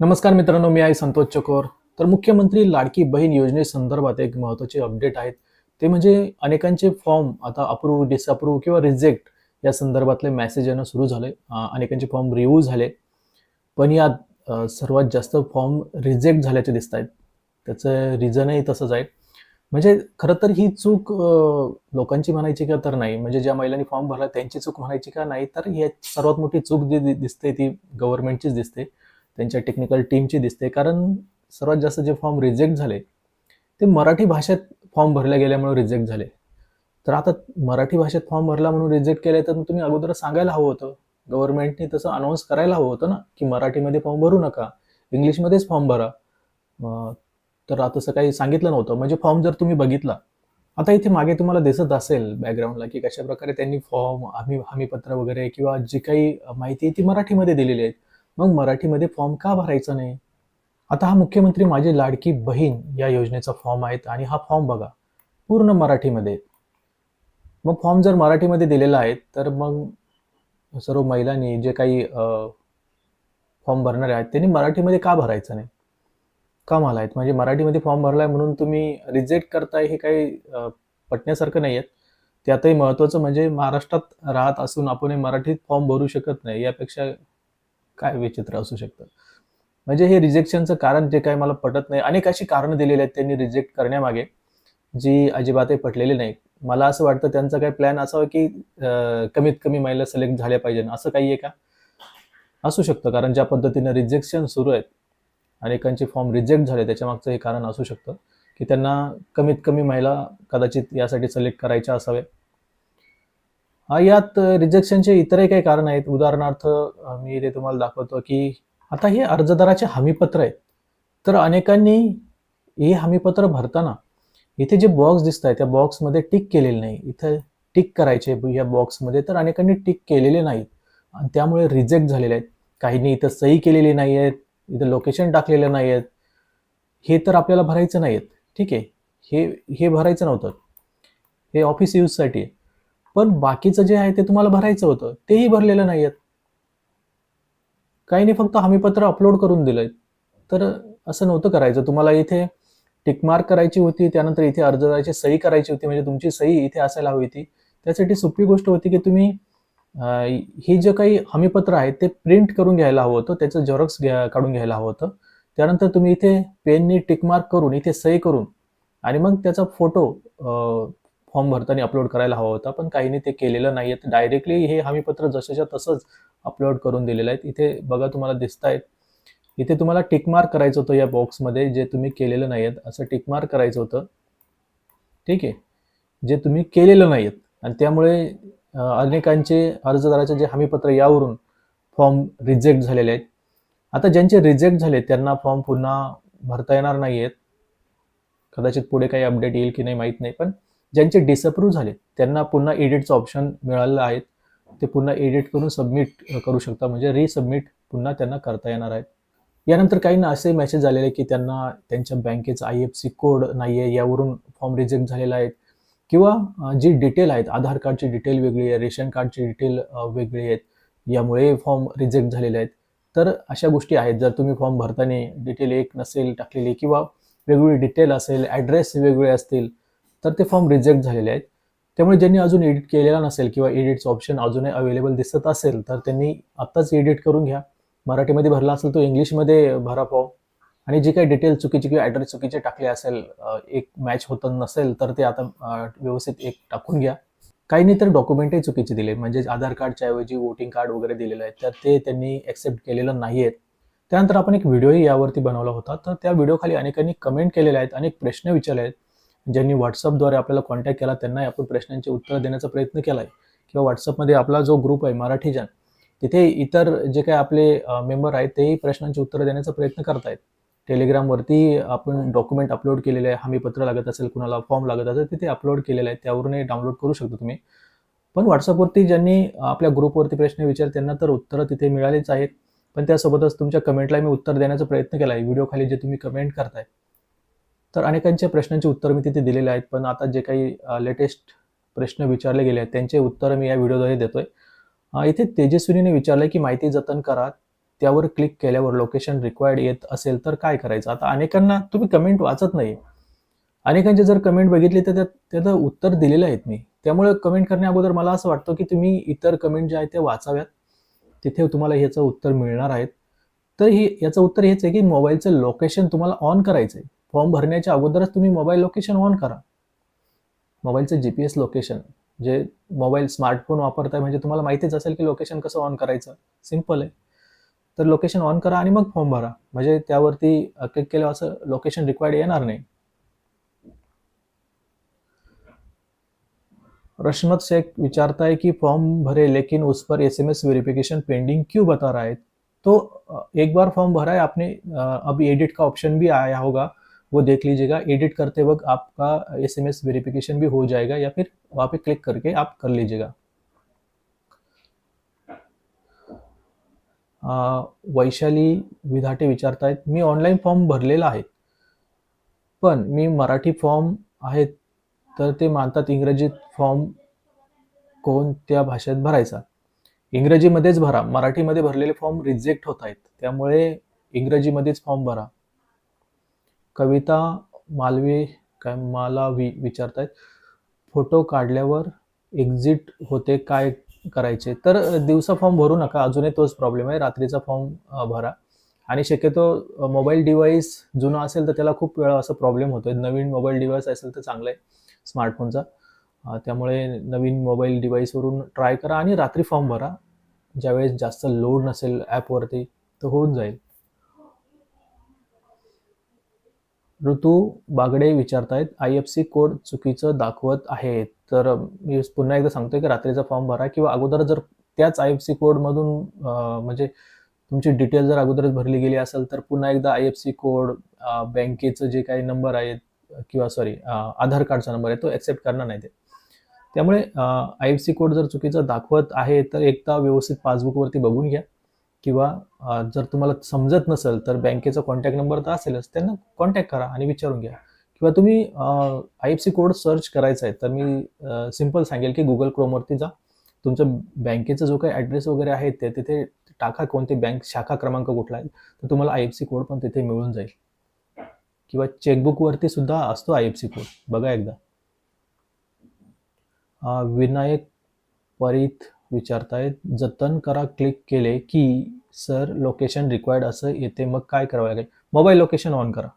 नमस्कार मित्रांनो मी आहे संतोष चकोर. तर मुख्यमंत्री लाडकी बहीण योजनेसंदर्भात एक महत्त्वाचे अपडेट आहेत. ते म्हणजे अनेकांचे फॉर्म आता अप्रूव्ह डिसअप्रूव्ह किंवा रिजेक्ट या संदर्भातले मेसेज येणं सुरू झाले अनेकांचे फॉर्म रिव्ह्यू झाले. पण यात सर्वात जास्त फॉर्म रिजेक्ट झाल्याचे दिसत आहेत. त्याचं रिझनही तसंच आहे. म्हणजे खरं तर ही चूक लोकांची म्हणायची का तर नाही. म्हणजे ज्या महिलांनी फॉर्म भरला त्यांची चूक म्हणायची का नाही तर ही सर्वात मोठी चूक जी दि- दिसते ती गव्हर्नमेंटचीच दिसते. त्यांच्या टेक्निकल टीमची दिसते. कारण सर्वात जास्त जे फॉर्म रिजेक्ट झाले ते मराठी भाषेत फॉर्म भरल्या गेल्यामुळे रिजेक्ट झाले. तर आता मराठी भाषेत फॉर्म भरला म्हणून रिजेक्ट केले तर तुम्ही अगोदर सांगायला हवं होतं. गव्हर्नमेंटने तसं अनाऊन्स करायला हवं होतं ना की मराठीमध्ये फॉर्म भरू नका. इंग्लिशमध्येच फॉर्म भरा. तर आता असं काही सांगितलं नव्हतं. म्हणजे फॉर्म जर तुम्ही बघितला आता इथे मागे तुम्हाला दिसत असेल बॅकग्राऊंडला की कशा प्रकारे त्यांनी फॉर्म हमी हमीपत्र वगैरे किंवा जी काही माहिती आहे ती मराठीमध्ये दिलेली आहे. मग मराठीमध्ये फॉर्म का भरायचा नाही? आता हा मुख्यमंत्री माझी लाडकी बहीण या योजनेचा फॉर्म आहेत आणि हा फॉर्म बघा पूर्ण मराठीमध्ये. आहे. मग फॉर्म जर मराठीमध्ये दिलेला आहे तर मग सर्व महिलांनी जे काही फॉर्म भरणारे आहेत त्यांनी मराठीमध्ये का भरायचं नाही? का मला आहेत. म्हणजे मराठीमध्ये फॉर्म भरलाय म्हणून तुम्ही रिजेक्ट करताय हे काही पटण्यासारखं नाही आहेत त्यातही महत्त्वाचं म्हणजे महाराष्ट्रात राहत असून आपण हे मराठीत फॉर्म भरू शकत नाही यापेक्षा काय विचित्र असू शकतं. म्हणजे हे रिजेक्शनचं कारण जे काय मला पटत नाही अनेक अशी कारणं दिलेली आहेत त्यांनी रिजेक्ट करण्यामागे जी अजिबातही पटलेली नाही. मला असं वाटतं त्यांचा काही प्लॅन असावा की कमीत कमी महिला सिलेक्ट झाल्या पाहिजे. असं काही आहे का? असू शकतं कारण ज्या पद्धतीनं रिजेक्शन सुरू आहेत अनेकांचे फॉर्म रिजेक्ट झाले त्याच्या मागचं हे कारण असू शकतं की त्यांना कमीत कमी महिला कदाचित यासाठी सिलेक्ट करायच्या असाव्या यात रिजेक्शनचे इतरही काही कारण आहेत. उदाहरणार्थ मी इथे तुम्हाला दाखवतो की आता हे अर्जदाराचे हमीपत्र आहेत. तर अनेकांनी हे हमीपत्र भरताना इथे जे बॉक्स दिसत आहे त्या बॉक्समध्ये टिक केलेले नाही. इथं टिक करायचे या बॉक्समध्ये तर अनेकांनी टिक केलेले नाहीत. आणि त्यामुळे रिजेक्ट झालेले आहेत. काहींनी इथं सही केलेली नाही आहेत. इथं लोकेशन टाकलेलं नाही आहेत. हे तर आपल्याला भरायचं नाही आहेत. ठीक आहे. हे हे भरायचं नव्हतं. हे ऑफिस यूजसाठी आहे पण बाकीचं जे आहे ते तुम्हाला भरायचं होतं तेही भरलेलं नाही आहेत काही नाही फक्त हमीपत्र अपलोड करून दिलंय. तर असं नव्हतं करायचं. तुम्हाला इथे टिकमार्क करायची होती त्यानंतर इथे अर्जदाराची सही करायची होती म्हणजे तुमची सही इथे असायला हवी होती. त्यासाठी सोपी गोष्ट होती की तुम्ही ही हे जे काही हमीपत्र आहे ते प्रिंट करून घ्यायला हवं होतं त्याचं झेरॉक्स घ्या काढून घ्यायला हवं होतं. त्यानंतर तुम्ही इथे पेननी टिकमार्क करून इथे सही करून आणि मग त्याचा फोटो फॉर्म भरताना अपलोड करायला हवा होता पण काहींनी ते केलेलं नाही आहे डायरेक्टली हे हमीपत्र जसंच्या तसंच अपलोड करून दिलेलं आहे. इथे बघा तुम्हाला दिसत आहेत इथे तुम्हाला टिकमार्क करायचं होतं या बॉक्समध्ये जे तुम्ही केलेलं नाही आहेत असं टिकमार्क करायचं होतं. ठीक आहे? जे तुम्ही केलेलं नाही आहेत आणि त्यामुळे अनेकांचे अर्जदाराचे जे हमीपत्र यावरून फॉर्म रिजेक्ट झालेले आहेत. आता ज्यांचे रिजेक्ट झाले त्यांना फॉर्म पुन्हा भरता येणार नाही आहेत कदाचित पुढे काही अपडेट येईल की नाही माहीत नाही पण ज्यांचे डिसअप्रूव्ह झाले त्यांना पुन्हा एडिटचं ऑप्शन मिळालेलं आहे ते पुन्हा एडिट करून सबमिट करू शकता म्हणजे रिसबमिट पुन्हा त्यांना करता येणार आहे यानंतर काहींना असे मेसेज आलेले की त्यांना त्यांच्या बँकेचा आय एफ सी कोड नाही आहे यावरून फॉर्म रिजेक्ट झालेला आहे. किंवा जी डिटेल आहेत आधार कार्डची डिटेल वेगळी आहे रेशन कार्डची डिटेल वेगळी आहेत यामुळे फॉर्म रिजेक्ट झालेले आहेत. तर अशा गोष्टी आहेत जर तुम्ही फॉर्म भरताना डिटेल एक नसेल टाकलेली किंवा वेगवेगळी डिटेल असेल ॲड्रेस वेगवेगळे असतील तर ते फॉर्म रिजेक्ट झालेले आहेत. त्यामुळे ज्यांनी अजून एडिट केलेला नसेल किंवा एडिटचं ऑप्शन अजूनही अवेलेबल दिसत असेल तर त्यांनी आत्ताच एडिट करून घ्या. मराठीमध्ये भरला असेल तो इंग्लिशमध्ये भरा पाव आणि जे काही डिटेल चुकीचे किंवा ॲड्रेस चुकीचे टाकले असेल एक मॅच होत नसेल तर ते आता व्यवस्थित एक टाकून घ्या. काही नाही तर डॉक्युमेंटही चुकीचे दिले. म्हणजे आधार कार्डच्या ऐवजी वोटिंग कार्ड वगैरे दिलेलं आहे तर ते त्यांनी ॲक्सेप्ट केलेलं नाही आहेत. त्यानंतर आपण एक व्हिडिओही यावरती बनवला होता. तर त्या व्हिडिओखाली अनेकांनी कमेंट केलेल्या आहेत अनेक प्रश्न विचारले आहेत. ज्यांनी व्हॉट्सअपद्वारे आपल्याला कॉन्टॅक्ट केला त्यांनाही आपण प्रश्नांची उत्तरं देण्याचा प्रयत्न केला आहे किंवा व्हॉट्सअपमध्ये आपला जो ग्रुप आहे मराठीजन तिथे इतर जे काही आपले मेंबर आहेत तेही प्रश्नांची उत्तरं देण्याचा प्रयत्न करतायत. टेलिग्रामवरती आपण डॉक्युमेंट अपलोड केलेले आहे हमीपत्र लागत असेल कुणाला फॉर्म लागत असेल तिथे अपलोड केलेलं आहे त्यावरूनही डाउनलोड करू शकता तुम्ही. पण व्हॉट्सअपवरती ज्यांनी आपल्या ग्रुपवरती प्रश्न विचार त्यांना तर उत्तरं तिथे मिळालीच आहेत. पण त्यासोबतच तुमच्या कमेंटला मी उत्तर देण्याचा प्रयत्न केला आहे व्हिडिओ खाली जे तुम्ही कमेंट करताय तर अनेकांच्या प्रश्नांची उत्तरं मी तिथे दिलेली आहेत पण आता जे काही लेटेस्ट प्रश्न विचारले गेले आहेत त्यांचे उत्तरं मी या व्हिडिओद्वारे देतोय. इथे तेजस्विनीने विचारलं की माहिती जतन करा त्यावर क्लिक केल्यावर लोकेशन रिक्वायर्ड येत असेल तर काय करायचं? आता अनेकांना तुम्ही कमेंट वाचत नाही. अनेकांचे जर कमेंट बघितली तर त्यात त्याचं उत्तर दिलेलं आहेत मी. त्यामुळे कमेंट करण्या अगोदर मला असं वाटतं की तुम्ही इतर कमेंट जे आहेत ते वाचाव्यात. तिथे तुम्हाला ह्याचं उत्तर मिळणार आहेत. तर ही याचं उत्तर हेच आहे की मोबाईलचं लोकेशन तुम्हाला ऑन करायचं आहे फॉर्म भरण्याच्या अगोदरच तुम्ही मोबाईल लोकेशन ऑन करा. मोबाईलचं जी पी एस लोकेशन जे मोबाईल स्मार्टफोन वापरताय म्हणजे तुम्हाला माहितीच असेल की लोकेशन कसं ऑन करायचं. सिंपल आहे. तर लोकेशन ऑन करा आणि मग फॉर्म भरा. म्हणजे त्यावरती क्लिक केल्यावर असं लोकेशन रिक्वायर्ड येणार नाही. रश्मत शेख विचारता है कि फॉर्म भरे लेकिन उस पर एसएमएस वेरिफिकेशन पेंडिंग क्यों बता रहा है? तो एक बार फॉर्म भरा है आपने अभी एडिट का ऑप्शन भी आया होगा. वो देख लीजिएगा एडिट करते वक्त आपका एस एम एस वेरिफिकेशन भी हो जाएगा या फिर वहाँ पे क्लिक करके आप कर लीजिएगा। वैशाली विधाटे विचारतायत मी ऑनलाईन फॉर्म भरलेला आहे पण मी मराठी फॉर्म आहेत तर ते मानतात इंग्रजीत फॉर्म कोणत्या भाषेत भरायचा? इंग्रजीमध्येच भरा मराठीमध्ये भरलेले फॉर्म रिजेक्ट होत आहेत त्यामुळे इंग्रजीमध्येच फॉर्म भरा. कविता मालवी काय मला वि विचारतायत. फोटो काढल्यावर एक्झिट होते काय करायचे? तर दिवसा फॉर्म भरू नका. अजूनही तोच प्रॉब्लेम आहे. रात्रीचा फॉर्म भरा. आणि शक्यतो मोबाईल डिव्हाइस जुना असेल तर त्याला खूप वेळा असं प्रॉब्लेम होतोय. नवीन मोबाईल डिव्हाइस असेल तर चांगलं आहे स्मार्टफोनचा त्यामुळे नवीन मोबाईल डिव्हाइसवरून ट्राय करा आणि रात्री फॉर्म भरा. ज्यावेळेस जास्त लोड नसेल ॲपवरती तर होऊन जाईल. ऋतू बागडे विचारतायत आय एफ सी कोड चुकीचं दाखवत आहे. तर मी पुन्हा एकदा सांगतोय की रात्रीचा फॉर्म भरा किंवा अगोदर जर त्याच आय एफ सी कोडमधून म्हणजे तुमची डिटेल जर अगोदरच भरली गेली असेल तर पुन्हा एकदा आय एफ सी कोड बँकेचं जे काही नंबर आहेत किंवा सॉरी आधार कार्डचा नंबर आहे तो ॲक्सेप्ट करणार नाही ते. त्यामुळे आय एफ सी कोड जर चुकीचा दाखवत आहे तर एकदा व्यवस्थित पासबुकवरती बघून घ्या. किंवा जर तुम्हाला समजत नसेल तर बँकेचा कॉन्टॅक्ट नंबर तर असेलच त्यांना कॉन्टॅक्ट करा आणि विचारून घ्या. किंवा तुम्ही I F C code search करायचा आहे तर मी सिंपल सांगेल की गुगल क्रोमवरती जा. तुमचं बँकेचा जो काही ॲड्रेस वगैरे आहे ते तिथे टाका कोणते बँक शाखा क्रमांक कुठला आहे तर तुम्हाला आय एफ सी कोड पण तिथे मिळून जाईल. किंवा चेकबुकवरती सुद्धा असतो आय एफ सी कोड बघा एकदा. विनायक परीत विचारतायत. जतन करा क्लिक केले की सर लोकेशन रिक्वायर्ड असं येते मग काय करावं लागेल? मोबाईल लोकेशन ऑन करा.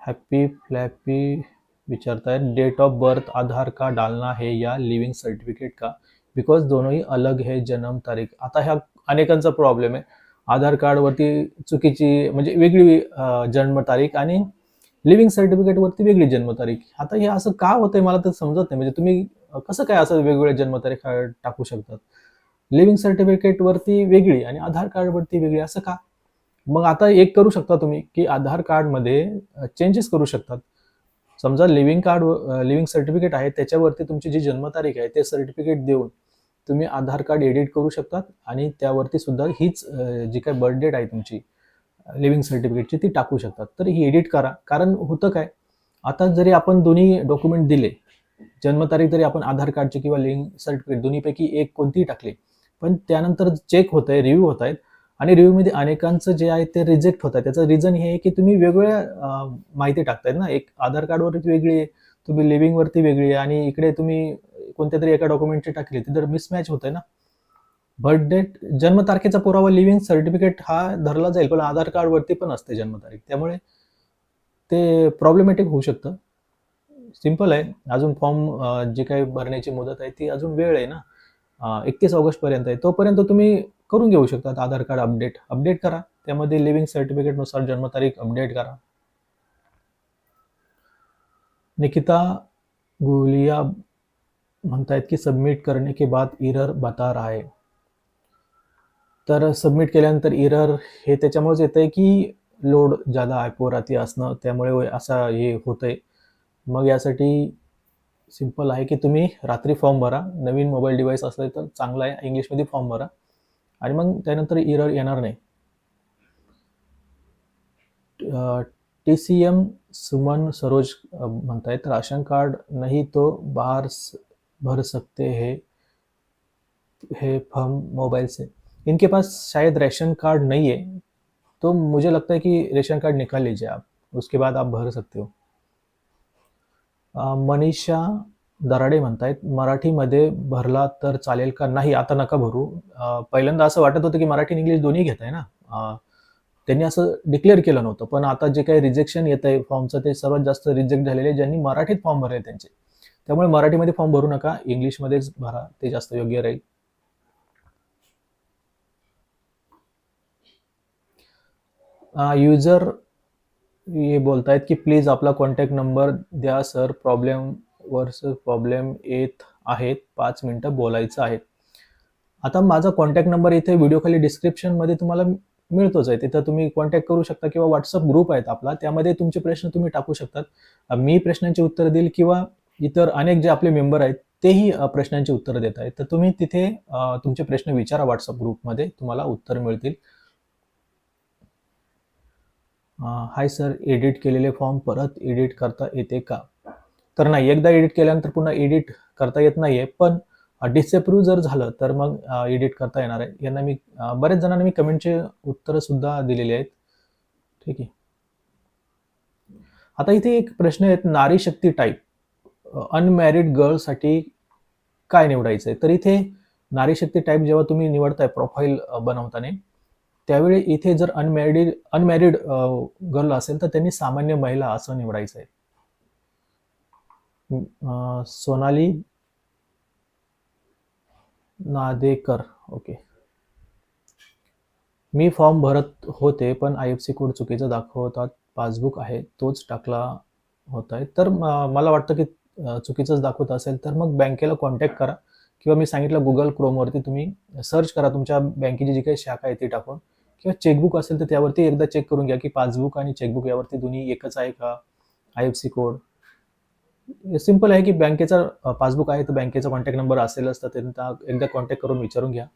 हॅपी फ्लॅपी विचारतायत. डेट ऑफ बर्थ आधार का डालना है या लिव्हिंग सर्टिफिकेट का? बिकॉज दोनही अलग है जन्म तारीख. आता ह्या अनेकांचा प्रॉब्लेम आहे. आधार कार्डवरती चुकीची म्हणजे वेगळी जन्मतारीख आणि लिव्हिंग सर्टिफिकेटवरती वेगळी जन्मतारीख. आता हे असं का होतंय मला तर समजत नाही. म्हणजे तुम्ही कसं काय असं वेगवेगळ्या जन्मतारीख टाकू शकतात? लिव्हिंग सर्टिफिकेटवरती वेगळी आणि आधार कार्डवरती वेगळी असं का? मग आता एक करू शकता तुम्ही की आधार कार्डमध्ये चेंजेस करू शकतात. समजा लिव्हिंग कार्ड लिव्हिंग सर्टिफिकेट आहे त्याच्यावरती तुमची जी जन्मतारीख आहे ते सर्टिफिकेट देऊन तुम्ही आधार कार्ड एडिट करू शकतात आणि त्यावरती सुद्धा हीच जी काय बर्थ डेट आहे तुमची लिव्हिंग सर्टिफिकेटची ती टाकू शकतात. तर ही एडिट करा. कारण होतं काय? आता जरी आपण दोन्ही डॉक्युमेंट दिले जन्मतारीख जरी आपण आधार कार्डची किंवा लिव्हिंग सर्टिफिकेट दोन्हीपैकी एक कोणतीही टाकली पण त्यानंतर चेक होत आहे रिव्ह्यू होत आहेत आणि रिव्ह्यूमध्ये अनेकांचं जे आहे ते रिजेक्ट होत आहे त्याचं रिझन हे आहे की तुम्ही वेगवेगळ्या माहिती टाकतायत ना. एक आधार कार्डवरती वेगळी आहे तुम्ही लिव्हिंगवरती वेगळी आहे आणि इकडे तुम्ही कोणत्या तरी एका डॉक्युमेंटची टाकली ती तर मिसमॅच होत आहे ना बर्थ डेट जन्मतारखेचा पुरावा लिव्हिंग सर्टिफिकेट हा धरला जाईल पण आधार कार्डवरती पण असते जन्मतारीख. त्यामुळे ते प्रॉब्लेमॅटिक होऊ शकतं. सिंपल आहे. अजून फॉर्म जी काही भरण्याची मुदत आहे ती अजून वेळ आहे ना. एकतीस ऑगस्टपर्यंत आहे. तोपर्यंत तुम्ही करून घेऊ शकतात आधार कार्ड अपडेट. अपडेट करा. त्यामध्ये लिव्हिंग सर्टिफिकेटनुसार जन्मतारीख अपडेट करा. निकिता गुलिया म्हणतायत की सबमिट करने के बाद इरर बता रहा है. तर सबमिट केल्यानंतर इरर हे त्याच्यामुळेच येतं आहे की लोड ज्यादा ॲपवर आती असणं त्यामुळे असा हे होतंय. मग यासाठी सिंपल आहे की तुम्ही रात्री फॉर्म भरा. नवीन मोबाईल डिव्हाइस असले तर चांगला आहे. इंग्लिशमध्ये फॉर्म भरा. आणि मग त्यानंतर इरर येणार नाही. T C M Suman Saroj अ, म्हणतायत राशन कार्ड नाही तो बाहर स- भर सकते हे हे फॉर्म मोबाईल से इनके पास शायद रेशन कार्ड नहीं है तो मुझे लगता है कि रेशन कार्ड निकाल लीजिए आप उसके बाद आप भर सकते हो। मनीषा दराडे म्हणतायत मराठीमध्ये भरला तर चालेल का? नाही आता नका भरू. पहिल्यांदा असं वाटत होतं की मराठी आणि इंग्लिश दोन्ही घेत आहे ना त्यांनी असं डिक्लेअर केलं नव्हतं पण आता जे काही रिजेक्शन येत आहे फॉर्मचं ते सर्वात जास्त रिजेक्ट झालेले ज्यांनी मराठीत फॉर्म भरले त्यांचे. त्यामुळे मराठीमध्ये फॉर्म भरू नका इंग्लिशमध्येच भरा ते जास्त योग्य राहील. युजर हे आहेत की प्लीज आपला कॉन्टॅक्ट नंबर द्या सर प्रॉब्लेम वर्स प्रॉब्लेम येत आहेत. पाच मिनटं बोलायचं आहे. आता माझा कॉन्टॅक्ट नंबर इथे व्हिडिओ खाली डिस्क्रिप्शनमध्ये तुम्हाला मिळतोच आहे. तिथं तुम्ही कॉन्टॅक्ट करू शकता किंवा व्हॉट्सअप ग्रुप आहेत आपला. त्यामध्ये तुमचे प्रश्न तुम्ही टाकू शकतात. मी प्रश्नांची उत्तर देईल किंवा इतर अनेक जे आपले मेंबर आहेत तेही प्रश्नांची उत्तरं देत आहेत. तर तुम्ही तिथे तुमचे प्रश्न विचारा व्हॉट्सअप ग्रुपमध्ये तुम्हाला उत्तर मिळतील. हाय सर एडिट केलेले फॉर्म परत एडिट करता येते का? तर नाही एकदा एडिट केल्यानंतर पुन्हा एडिट करता येत नाही आहे पण डिसअप्रूव्ह जर झालं तर मग एडिट करता येणार आहे. यांना मी बऱ्याच जणांना मी कमेंटचे उत्तरंसुद्धा दिलेली आहेत. ठीक आहे. आता इथे एक प्रश्न आहेत नारी शक्ती टाईप अनमॅरिड गर्लसाठी काय निवडायचं आहे तर इथे नारी शक्ती टाईप जेव्हा तुम्ही निवडताय प्रोफाईल बनवताना त्यावेळी इथे जर अनमॅरिड अनमॅरिड गर्ल असेल तर त्यांनी सामान्य महिला असं निवडायचं आहे सोनाली नादेकर ओके मी फॉर्म भरत होते पण आय एफ सी कोड चुकीचा दाखवतात. पासबुक आहे तोच टाकला होत आहे तर मला वाटतं की चुकीचंच दाखवत असेल तर मग बँकेला कॉन्टॅक्ट करा. किंवा मी सांगितलं गुगल क्रोमवरती तुम्ही सर्च करा तुमच्या बँकेची जी काही शाखा आहे ती टाकून. किंवा चेकबुक असेल तर त्यावरती एकदा चेक करून घ्या की पासबुक आणि चेकबुक यावरती दोन्ही एकच आहे का? I F C code simple आहे की बँकेचा पासबुक आहे तर बँकेचा कॉन्टॅक्ट नंबर असेलच तर त्यांना एकदा कॉन्टॅक्ट करून विचारून घ्या.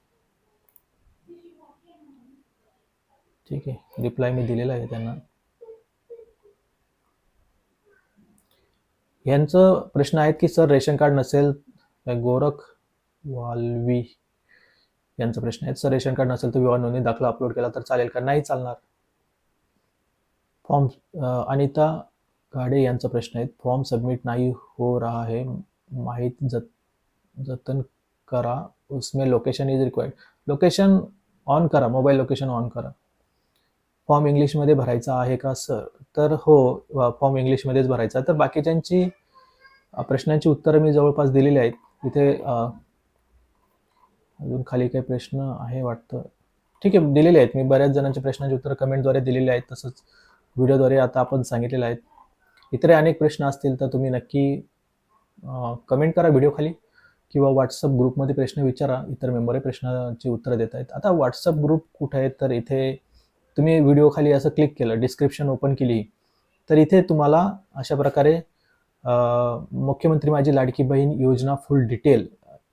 ठीक आहे. रिप्लाय मी दिलेला आहे त्यांना. यांचं प्रश्न आहेत की सर रेशन कार्ड नसेल? गोरख वाल्वी यांचा प्रश्न आहे सर रेशन कार्ड नसेल तर विवाह नोंदणी दाखला अपलोड केला तर चालेल का? नाही चालणार. फॉर्म अनिता गाडे यांचा प्रश्न आहे फॉर्म सबमिट नाही हो रहा है. माहीत जत जतन करा. उसमें location is required location on करा. मोबाईल लोकेशन ऑन करा. फॉर्म इंग्लिशमध्ये भरायचा आहे का सर तर हो फॉर्म इंग्लिशमध्येच भरायचा तर बाकीच्यांची प्रश्नांची उत्तरं मी जवळपास दिलेली आहेत. इथे अजून खाली काही प्रश्न आहे वाटतं. ठीक आहे दिलेले आहेत. मी बऱ्याच जणांच्या प्रश्नांची उत्तरं कमेंटद्वारे दिलेले आहेत तसंच व्हिडिओद्वारे आता आपण सांगितलेलं आहेत. इतरही अनेक प्रश्न असतील तर तुम्ही नक्की कमेंट करा व्हिडिओ खाली किंवा व्हॉट्सअप ग्रुपमध्ये प्रश्न विचारा. इतर मेंबर प्रश्नाची उत्तरं देत आहेत. आता व्हॉट्सअप ग्रुप कुठे आहेत तर इथे तुम्ही व्हिडिओ खाली असं क्लिक केलं डिस्क्रिप्शन ओपन केली तर इथे तुम्हाला अशा प्रकारे मुख्यमंत्री माझी लाडकी बहीण योजना फुल डिटेल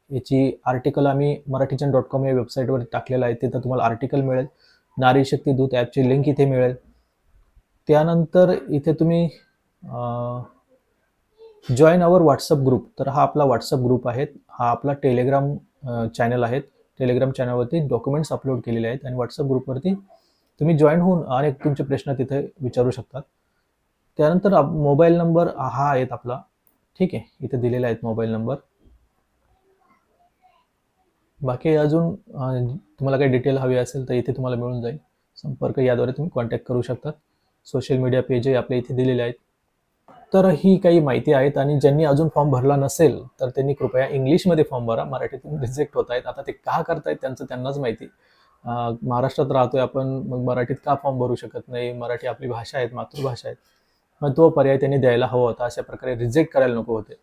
याची आर्टिकल आम्ही मराठीचन डॉट कॉम या वेबसाईटवर टाकलेलं आहे. तिथं तुम्हाला आर्टिकल मिळेल. नारी शक्ती दूत ॲपची लिंक इथे मिळेल. त्यानंतर इथे तुम्ही जॉईन अवर व्हॉट्सअप ग्रुप तर हा आपला व्हॉट्सअप ग्रुप आहे हा आपला टेलिग्राम चॅनल आहे टेलिग्राम चॅनलवरती डॉक्युमेंट्स अपलोड केलेले आहेत आणि व्हॉट्सअप ग्रुपवरती तुम्ही जॉईन होऊन अनेक तुमचे प्रश्न तिथे विचारू शकतात. त्यानंतर मोबाईल नंबर हा आहेत आपला. ठीक आहे. इथे दिलेला आहेत मोबाईल नंबर बाकी अजून तुम्हाला काही डिटेल हवी असेल तर इथे तुम्हाला मिळून जाईल. संपर्क याद्वारे तुम्ही कॉन्टॅक्ट करू शकतात सोशल मीडिया पेजही आपल्या इथे दिलेले आहेत. तर ही काही माहिती आहेत आणि ज्यांनी अजून फॉर्म भरला नसेल तर त्यांनी कृपया इंग्लिशमध्ये फॉर्म भरा. मराठीतून रिजेक्ट होत आहेत. आता ते का करतायत त्यांचं त्यांनाच माहिती. महाराष्ट्रात राहतोय आपण मग मराठीत का फॉर्म भरू शकत नाही? मराठी आपली भाषा आहेत मातृभाषा आहे मग तो पर्याय त्यांनी द्यायला हवा होता. अशा प्रकारे रिजेक्ट करायला नको होते.